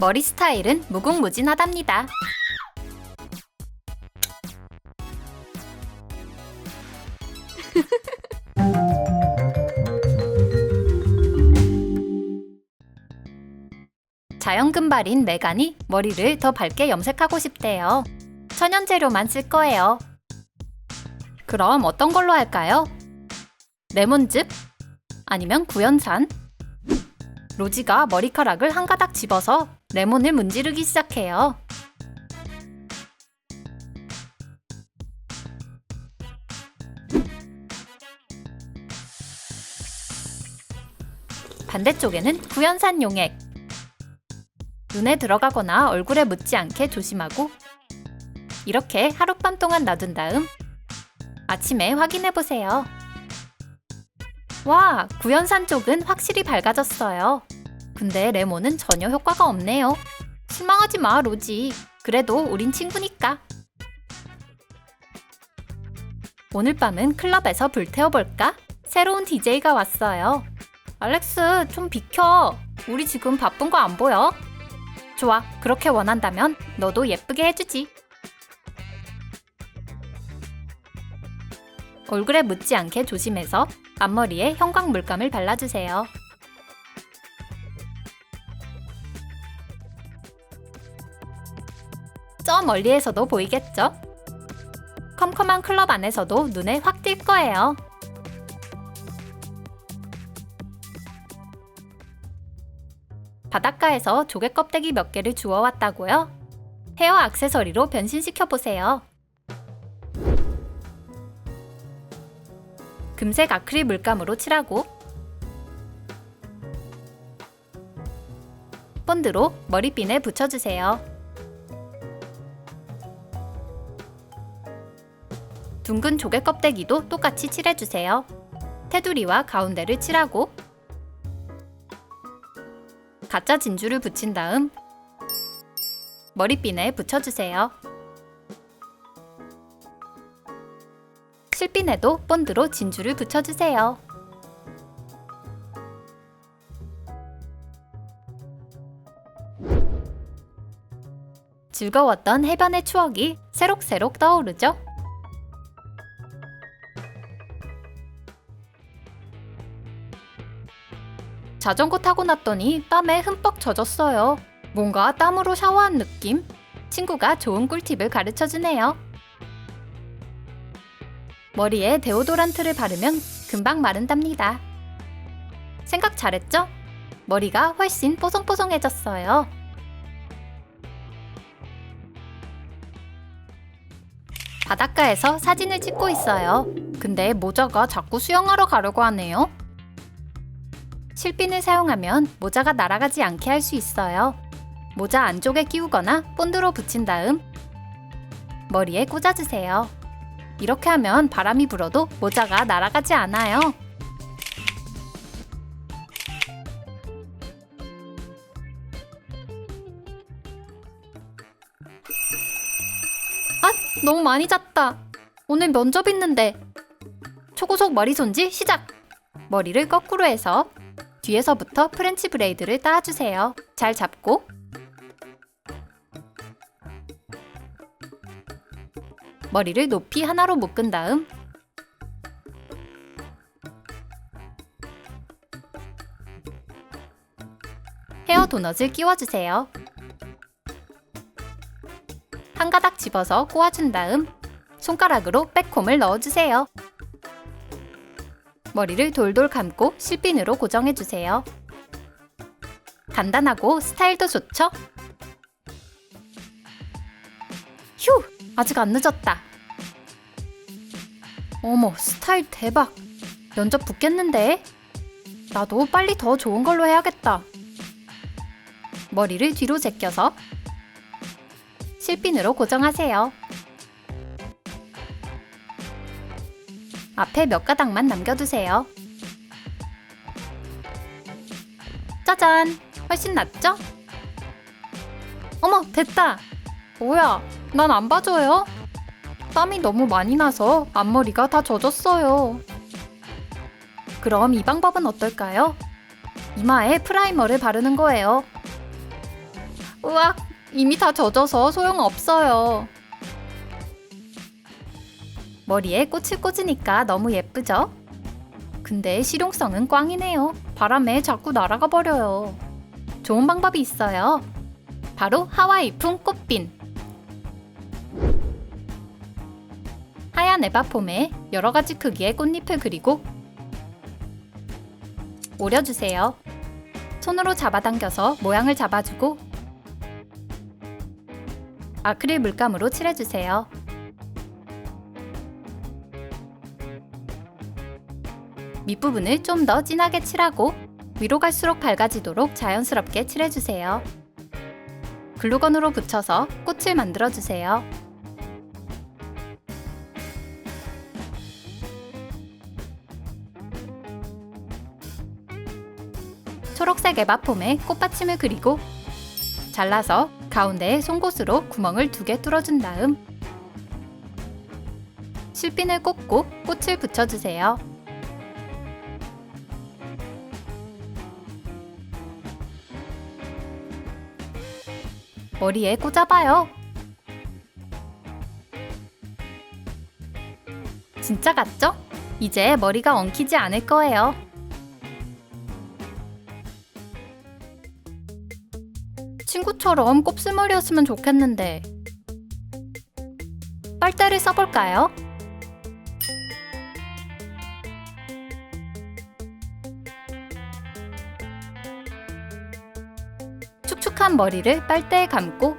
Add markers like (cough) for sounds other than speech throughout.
머리 스타일은 무궁무진하답니다. (laughs) 자연금발인 메간이 머리를 더 밝게 염색하고 싶대요. 천연 재료만 쓸 거예요. 그럼 어떤 걸로 할까요? 레몬즙? 아니면 구연산? 로지가 머리카락을 한 가닥 집어서 레몬을 문지르기 시작해요. 반대쪽에는 구연산 용액. 눈에 들어가거나 얼굴에 묻지 않게 조심하고 이렇게 하룻밤 동안 놔둔 다음 아침에 확인해 보세요. 와, 구연산 쪽은 확실히 밝아졌어요. 근데 레몬은 전혀 효과가 없네요. 실망하지 마, 로지. 그래도 우린 친구니까. 오늘 밤은 클럽에서 불태워볼까? 새로운 DJ가 왔어요. 알렉스, 좀 비켜. 우리 지금 바쁜 거 안 보여? 좋아, 그렇게 원한다면 너도 예쁘게 해주지. 얼굴에 묻지 않게 조심해서 앞머리에 형광 물감을 발라주세요. 저 멀리에서도 보이겠죠? 컴컴한 클럽 안에서도 눈에 확 띌 거예요. 바닷가에서 조개 껍데기 몇 개를 주워 왔다고요? 헤어 액세서리로 변신시켜 보세요. 금색 아크릴 물감으로 칠하고 본드로 머리핀에 붙여주세요. 둥근 조개 껍데기도 똑같이 칠해주세요. 테두리와 가운데를 칠하고 가짜 진주를 붙인 다음 머리핀에 붙여주세요. 실핀에도 본드로 진주를 붙여주세요. 즐거웠던 해변의 추억이 새록새록 떠오르죠? 자전거 타고 났더니 땀에 흠뻑 젖었어요. 뭔가 땀으로 샤워한 느낌? 친구가 좋은 꿀팁을 가르쳐 주네요. 머리에 데오도란트를 바르면 금방 마른답니다. 생각 잘했죠? 머리가 훨씬 뽀송뽀송해졌어요. 바닷가에서 사진을 찍고 있어요. 근데 모자가 자꾸 수영하러 가려고 하네요. 실핀을 사용하면 모자가 날아가지 않게 할 수 있어요. 모자 안쪽에 끼우거나 본드로 붙인 다음 머리에 꽂아주세요. 이렇게 하면 바람이 불어도 모자가 날아가지 않아요. 아, 너무 많이 잤다. 오늘 면접 있는데. 초고속 머리 손질 시작. 머리를 거꾸로 해서 뒤에서부터 프렌치 브레이드를 따주세요. 잘 잡고 머리를 높이 하나로 묶은 다음 헤어 도넛을 끼워주세요. 한 가닥 집어서 꼬아준 다음 손가락으로 백홈을 넣어주세요. 머리를 돌돌 감고 실핀으로 고정해주세요. 간단하고 스타일도 좋죠? 휴! 아직 안 늦었다. 어머, 스타일 대박. 면접 붙겠는데? 나도 빨리 더 좋은 걸로 해야겠다. 머리를 뒤로 제껴서 실핀으로 고정하세요. 앞에 몇 가닥만 남겨두세요. 짜잔! 훨씬 낫죠? 어머, 됐다! 뭐야, 난 안 봐줘요? 땀이 너무 많이 나서 앞머리가 다 젖었어요. 그럼 이 방법은 어떨까요? 이마에 프라이머를 바르는 거예요. 으악, 이미 다 젖어서 소용없어요. 머리에 꽃을 꽂으니까 너무 예쁘죠? 근데 실용성은 꽝이네요. 바람에 자꾸 날아가 버려요. 좋은 방법이 있어요. 바로 하와이풍 꽃빈. 하얀 에바폼에 여러 가지 크기의 꽃잎을 그리고 오려주세요. 손으로 잡아당겨서 모양을 잡아주고 아크릴 물감으로 칠해주세요. 밑부분을 좀 더 진하게 칠하고 위로 갈수록 밝아지도록 자연스럽게 칠해주세요. 글루건으로 붙여서 꽃을 만들어주세요. 초록색 에바폼에 꽃받침을 그리고 잘라서 가운데에 송곳으로 구멍을 두 개 뚫어준 다음 실핀을 꽂고 꽃을 붙여주세요. 머리에 꽂아봐요. 진짜 같죠? 이제 머리가 엉키지 않을 거예요. 친구처럼 곱슬머리였으면 좋겠는데. 빨대를 써볼까요? 축축한 머리를 빨대에 감고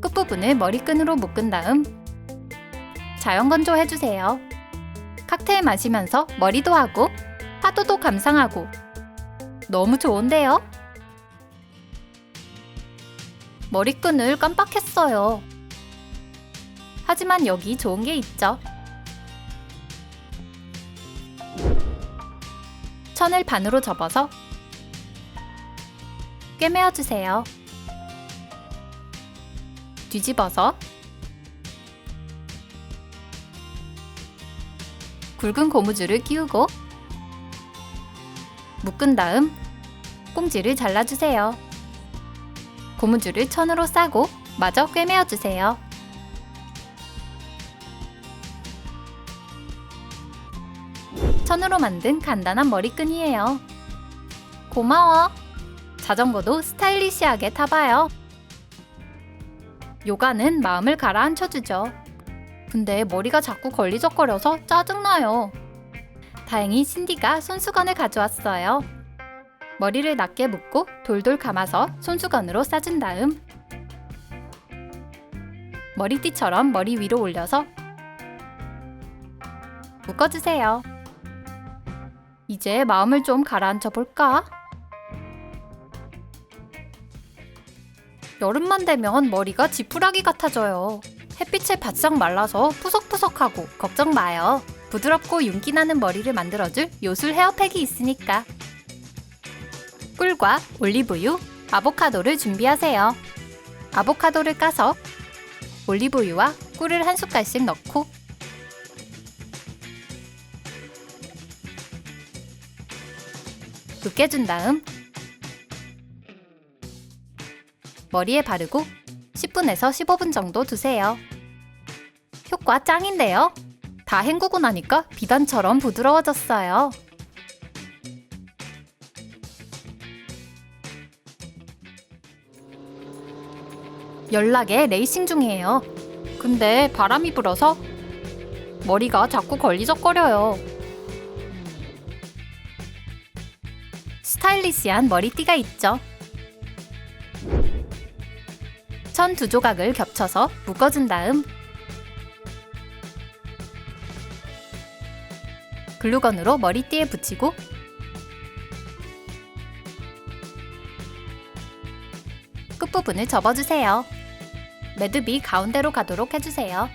끝부분을 머리끈으로 묶은 다음 자연 건조 해주세요. 칵테일 마시면서 머리도 하고 파도도 감상하고 너무 좋은데요? 머리끈을 깜빡했어요. 하지만 여기 좋은 게 있죠. 천을 반으로 접어서 꿰매어 주세요. 뒤집어서 굵은 고무줄을 끼우고 묶은 다음 꽁지를 잘라주세요. 고무줄을 천으로 싸고 마저 꿰매어 주세요. 천으로 만든 간단한 머리끈이에요. 고마워. 자전거도 스타일리시하게 타봐요. 요가는 마음을 가라앉혀주죠. 근데 머리가 자꾸 걸리적거려서 짜증나요. 다행히 신디가 손수건을 가져왔어요. 머리를 낮게 묶고 돌돌 감아서 손수건으로 싸준 다음 머리띠처럼 머리 위로 올려서 묶어주세요. 이제 마음을 좀 가라앉혀 볼까? 여름만 되면 머리가 지푸라기 같아져요. 햇빛에 바싹 말라서 푸석푸석하고 걱정 마요. 부드럽고 윤기 나는 머리를 만들어줄 요술 헤어팩이 있으니까. 꿀과 올리브유, 아보카도를 준비하세요. 아보카도를 까서 올리브유와 꿀을 한 숟갈씩 넣고 으깨준 다음 머리에 바르고 10분에서 15분 정도 두세요. 효과 짱인데요? 다 헹구고 나니까 비단처럼 부드러워졌어요. 연락에 레이싱 중이에요. 근데 바람이 불어서 머리가 자꾸 걸리적거려요. 스타일리시한 머리띠가 있죠. 천 두 조각을 겹쳐서 묶어준 다음 글루건으로 머리띠에 붙이고 끝부분을 접어주세요. 매듭이 가운데로 가도록 해주세요.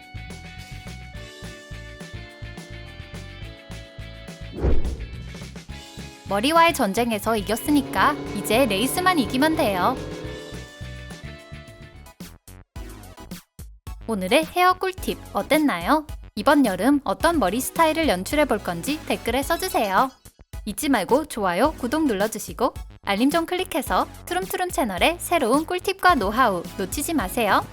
머리와의 전쟁에서 이겼으니까 이제 레이스만 이기면 돼요. 오늘의 헤어 꿀팁 어땠나요? 이번 여름 어떤 머리 스타일을 연출해 볼 건지 댓글에 써주세요. 잊지 말고 좋아요, 구독 눌러주시고 알림 좀 클릭해서 트름트름 채널의 새로운 꿀팁과 노하우 놓치지 마세요.